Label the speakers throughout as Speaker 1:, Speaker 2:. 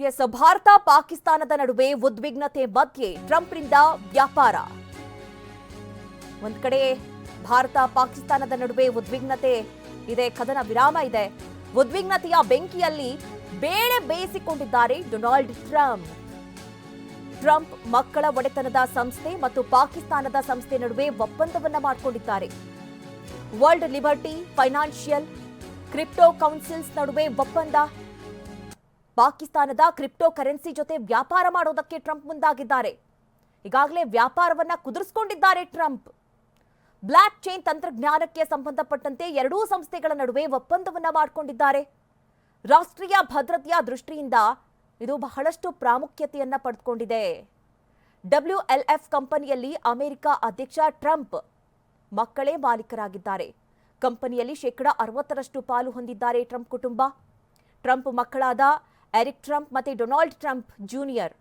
Speaker 1: S, Bharat ಪಾಕಿಸ್ತಾನದ ನಡುವೆ ಉದ್ವಿಗ್ನತೆ ಮಧ್ಯೆ ಟ್ರಂಪ್ರಿಂದ ವ್ಯಾಪಾರ. ಒಂದ್ ಕಡೆ ಭಾರತ ಪಾಕಿಸ್ತಾನದ ನಡುವೆ ಉದ್ವಿಗ್ನತೆ ಇದೆ, ಕದನ ವಿರಾಮ ಇದೆ. ಉದ್ವಿಗ್ನತೆಯ ಬೆಂಕಿಯಲ್ಲಿ ಬೇಳೆ ಬೇಯಿಸಿಕೊಂಡಿದ್ದಾರೆ ಡೊನಾಲ್ಡ್ ಟ್ರಂಪ್. ಟ್ರಂಪ್ ಮಕ್ಕಳ ಒಡೆತನದ ಸಂಸ್ಥೆ ಮತ್ತು ಪಾಕಿಸ್ತಾನದ ಸಂಸ್ಥೆ ನಡುವೆ ಒಪ್ಪಂದವನ್ನ ಮಾಡಿಕೊಂಡಿದ್ದಾರೆ. World liberty financial crypto councils ನಡುವೆ ಒಪ್ಪಂದ ಪಾಕಿಸ್ತಾನದ ಕ್ರಿಪ್ಟೋ ಕರೆನ್ಸಿ ಜೊತೆ ವ್ಯಾಪಾರ ಮಾಡೋದಕ್ಕೆ ಟ್ರಂಪ್ ಮುಂದಾಗಿದ್ದಾರೆ. ಈಗಾಗಲೇ ವ್ಯಾಪಾರವನ್ನ ಕುದುರಿಸಿಕೊಂಡಿದ್ದಾರೆ ಟ್ರಂಪ್. ಬ್ಲಾಕ್ ಚೈನ್ ತಂತ್ರಜ್ಞಾನಕ್ಕೆ ಸಂಬಂಧಪಟ್ಟಂತೆ ಎರಡೂ ಸಂಸ್ಥೆಗಳ ನಡುವೆ ಒಪ್ಪಂದವನ್ನ ಮಾಡಿಕೊಂಡಿದ್ದಾರೆ. ರಾಷ್ಟ್ರೀಯ ಭದ್ರತೆಯ ದೃಷ್ಟಿಯಿಂದ ಇದು ಬಹಳಷ್ಟು ಪ್ರಾಮುಖ್ಯತೆಯನ್ನ ಪಡೆದುಕೊಂಡಿದೆ. ಡಬ್ಲ್ಯೂಎಲ್ಎಫ್ ಕಂಪನಿಯಲ್ಲಿ ಅಮೆರಿಕ ಅಧ್ಯಕ್ಷ ಟ್ರಂಪ್ ಮಕ್ಕಳೇ ಮಾಲೀಕರಾಗಿದ್ದಾರೆ. ಕಂಪನಿಯಲ್ಲಿ ಶೇಕಡ ಅರವತ್ತರಷ್ಟು ಪಾಲು ಹೊಂದಿದ್ದಾರೆ ಟ್ರಂಪ್ ಕುಟುಂಬ. ಟ್ರಂಪ್ ಮಕ್ಕಳಾದ ಎರಿಕ್ ಟ್ರಂಪ್ ಮತ್ತು ಡೊನಾಲ್ಡ್ ಟ್ರಂಪ್ ಜೂನಿಯರ್.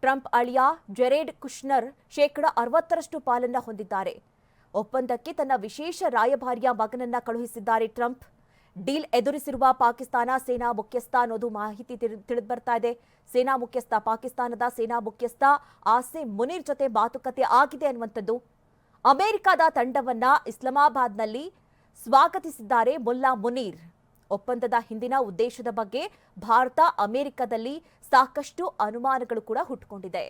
Speaker 1: ಟ್ರಂಪ್ ಅಳಿಯ ಜೆರೇಡ್ ಕುಷ್ನರ್ ಶೇಕಡ ಅರವತ್ತರಷ್ಟು ಪಾಲನ್ನ ಹೊಂದಿದ್ದಾರೆ. ಒಪ್ಪಂದಕ್ಕೆ ತನ್ನ ವಿಶೇಷ ರಾಯಭಾರಿಯ ಮಗನನ್ನ ಕಳುಹಿಸಿದ್ದಾರೆ ಟ್ರಂಪ್. ಡೀಲ್ ಎದುರಿಸಿರುವ ಪಾಕಿಸ್ತಾನ ಸೇನಾ ಮುಖ್ಯಸ್ಥ ಅನ್ನೋದು ಮಾಹಿತಿ ತಿಳಿದು ಬರ್ತಾ ಇದೆ. ಸೇನಾ ಮುಖ್ಯಸ್ಥ, ಪಾಕಿಸ್ತಾನದ ಸೇನಾ ಮುಖ್ಯಸ್ಥ ಆಸೆ ಮುನೀರ್ ಜೊತೆ ಮಾತುಕತೆ ಆಗಿದೆ ಅನ್ನುವಂಥದ್ದು. ಅಮೆರಿಕದ ತಂಡವನ್ನ ಇಸ್ಲಾಮಾಬಾದ್ನಲ್ಲಿ ಸ್ವಾಗತಿಸಿದ್ದಾರೆ ಮುಲ್ಲಾ ಮುನೀರ್. ಒಪ್ಪಂದದ ಹಿಂದಿನ ಉದ್ದೇಶದ ಬಗ್ಗೆ ಭಾರತ ಅಮೆರಿಕದಲ್ಲಿ ಸಾಕಷ್ಟು ಅನುಮಾನಗಳು ಕೂಡ ಹುಟ್ಟುಕೊಂಡಿದೆ.